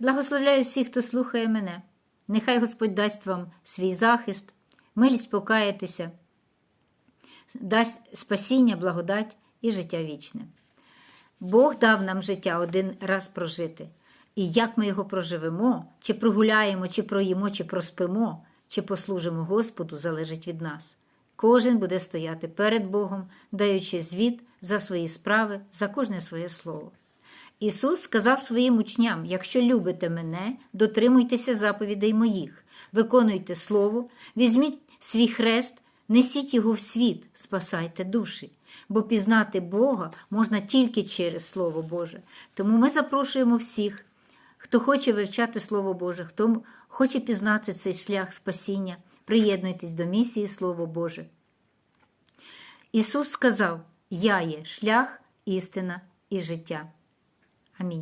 Благословляю всіх, хто слухає мене. Нехай Господь дасть вам свій захист, милість покаятися, дасть спасіння, благодать і життя вічне. Бог дав нам життя один раз прожити. І як ми його проживемо, чи прогуляємо, чи проїмо, чи проспимо, чи послужимо Господу, залежить від нас. Кожен буде стояти перед Богом, даючи звіт за свої справи, за кожне своє слово. Ісус сказав своїм учням: якщо любите мене, дотримуйтеся заповідей моїх, виконуйте слово, візьміть свій хрест, несіть його в світ, спасайте душі. Бо пізнати Бога можна тільки через Слово Боже. Тому ми запрошуємо всіх, хто хоче вивчати Слово Боже, хто хоче пізнати цей шлях спасіння, приєднуйтесь до місії Слово Боже. Ісус сказав: Я є шлях, істина і життя. Amém.